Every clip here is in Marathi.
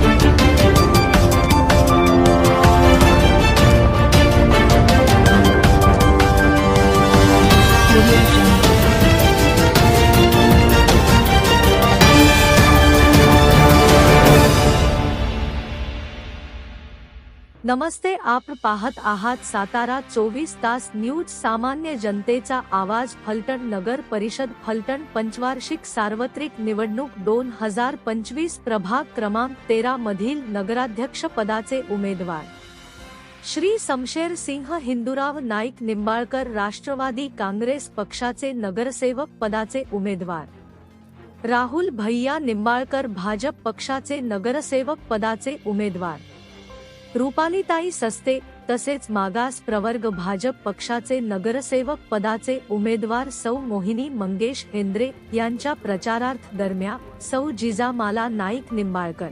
Thank you. नमस्ते आप पाहत आहात सातारा चोवीस तास न्यूज सामान्य जनतेचा आवाज फलटण नगर परिषद फलटण पंचवार्षिक सार्वत्रिक निवडणूक दोन हजार पंचवीस प्रभाग क्रमांक तेरा मधील नगराध्यक्ष पदाचे उमेदवार. श्री समशेर सिंह हिंदुराव नाईक निंबाळकर राष्ट्रवादी काँग्रेस पक्षाचे नगरसेवक पदाचे उमेदवार. राहुल भैया निंबाळकर भाजप पक्षाचे नगरसेवक पदाचे उमेदवार. रुपालीताई सस्ते तसेच मागास प्रवर्ग भाजप पक्षाचे नगरसेवक पदाचे उमेदवार सौ मोहिनी मंगेश हेंद्रे यांच्या प्रचारार्थ दरम्यान सौ जिजामाला नाईक निंबाळकर.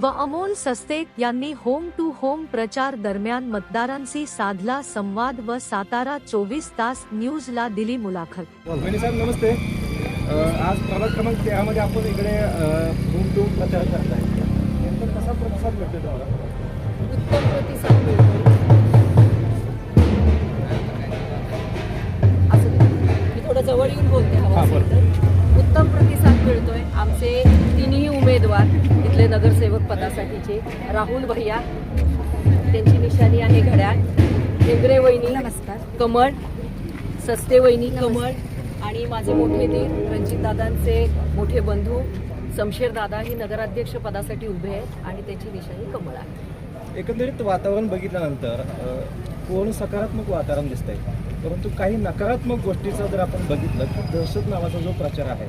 व अमोल सस्ते यांनी होम टू होम प्रचार दरम्यान मतदारांशी साधला संवाद व सातारा चोवीस तास न्यूजला दिली मुलाखत. नमस्ते. आज प्रभाग क्रमांक तेरामध्ये आपण इकडे होम टू प्रचार करताय जवळ येऊन बोलते हवा हां, असेल तर. उत्तम प्रतिसाद मिळतोय. आमचे तिन्ही उमेदवार इथले नगरसेवक पदासाठीचे. राहुल भैया त्यांची निशाणी आहे घड्याळ. हेगरे वहिनी नमस्कार. कमळ सस्ते वहिनी कमळ आणि माझे मोठे दीर रणजितदादांचे मोठे बंधू शमशेर दादा ही नगराध्यक्ष पदासाठी उभे आहेत आणि त्यांची निशाणी कमळ आहे. एकंदरीत वातावरण बघितल्यानंतर पूर्ण सकारात्मक वातावरण दिसतंय? परंतु काही नकारात्मक गोष्टीचा जर आपण बघितलं तर दहशत नावाचा जो प्रचार आहे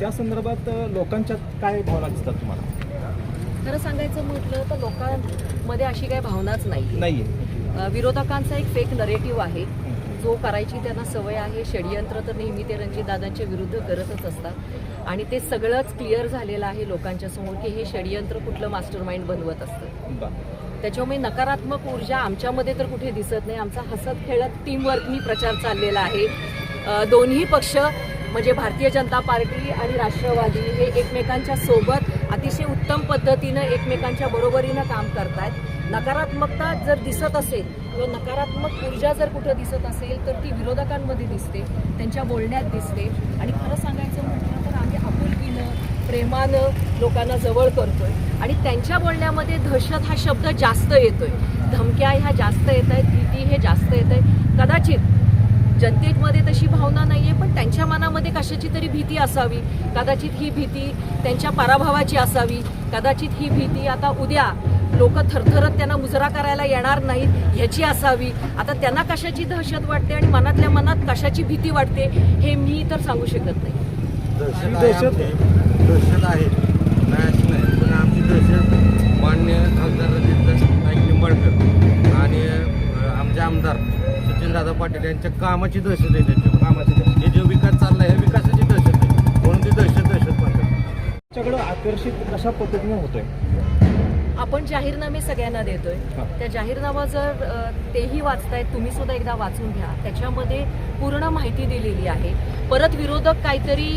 त्या संदर्भात लोकांच्यात काय भावना दिसतात तुम्हाला? खरं सांगायचं म्हटलं तर लोकांमध्ये अशी काही भावनाच नाही नाही विरोधकांचा एक फेक नरेटिव्ह आहे. जो करायची त्यांना सवय आहे षडयंत्र तर नेहमी ते रणजितदादांच्या विरुद्ध करतच असतात. आणि ते सगळंच क्लिअर झालेलं आहे लोकांच्या समोर की हे षडयंत्र कुठलं मास्टर माइंड बनवत असतं. त्याच्यामुळे नकारात्मक ऊर्जा आमच्यामध्ये तर कुठे दिसत नाही. आमचा हसत खेळत टीमवर्कनी प्रचार चाललेला आहे. दोन्ही पक्ष म्हणजे भारतीय जनता पार्टी आणि राष्ट्रवादी हे एकमेकांच्या सोबत अतिशय उत्तम पद्धतीनं एकमेकांच्या बरोबरीनं काम करतायत. नकारात्मकता जर दिसत असेल किंवा नकारात्मक ऊर्जा जर कुठं दिसत असेल तर ती विरोधकांमध्ये दिसते त्यांच्या बोलण्यात दिसते. आणि खरं सांगायचं म्हटलं तर आम्ही आपुलकीनं प्रेमानं लोकांना जवळ करतोय. आणि त्यांच्या बोलण्यामध्ये दहशत हा शब्द जास्त येतोय. धमक्या ह्या जास्त येत आहेत भीती हे जास्त येत आहे कदाचित जनतेमध्ये तशी भावना नाही आहे पण त्यांच्या मनामध्ये कशाची तरी भीती असावी. कदाचित ही भीती त्यांच्या पराभवाची असावी. कदाचित ही भीती आता उद्या लोक थरथरत त्यांना मुजरा करायला येणार नाहीत ह्याची असावी. आता त्यांना कशाची दहशत वाटते आणि मनातल्या मनात कशाची भीती वाटते हे मी तर सांगू शकत नाही. दहशत आहे दहशत- आहे. पण आमची दहशत मान्य खासदार रजित नाईक निंबाळकर आणि आमचे आमदार सचिनदादा पाटील यांच्या कामाची दहशत आहे त्याच्यावर कामाची. दहशत. हे जो विकास चाललाय हे विकासाची दहशत आहे. म्हणून ती दहशत दहशत म्हणतात आकर्षित कशा पद्धतीने होतोय. आपण जाहीरनामे सगळ्यांना देतोय. त्या जाहीरनामा जर तेही वाचतायत तुम्ही सुद्धा एकदा वाचून घ्या. त्याच्यामध्ये पूर्ण माहिती दिलेली आहे. परत विरोधक काहीतरी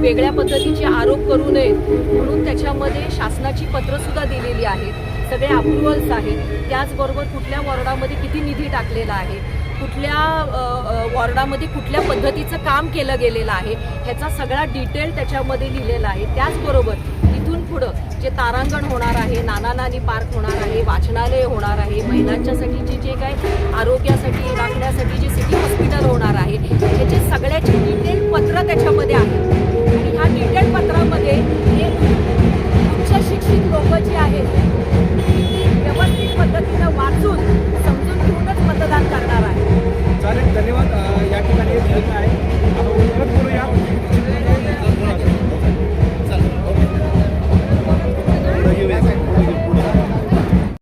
वेगळ्या पद्धतीचे आरोप करू नयेत म्हणून त्याच्यामध्ये शासनाची पत्र सुद्धा दिलेली आहेत. सगळे अप्रुव्हल्स आहेत. त्याचबरोबर कुठल्या वॉर्डामध्ये किती निधी टाकलेला आहे? कुठल्या वॉर्डामध्ये कुठल्या पद्धतीचं काम केलं गेलेलं आहे? ह्याचा सगळा डिटेल त्याच्यामध्ये लिहिलेला आहे. त्याचबरोबर पुढं जे तारांगण होणार आहे नाना नानी पार्क होणार आहे वाचनालय होणार आहे महिलांच्यासाठी जे जे काय आरोग्यासाठी राखण्यासाठी जे सिटी हॉस्पिटल होणार आहे त्याचे सगळ्याचे डिटेल पत्र त्याच्यामध्ये आहे आणि ह्या डिटेल पत्रामध्ये हे उच्च शिक्षित लोक जे आहेत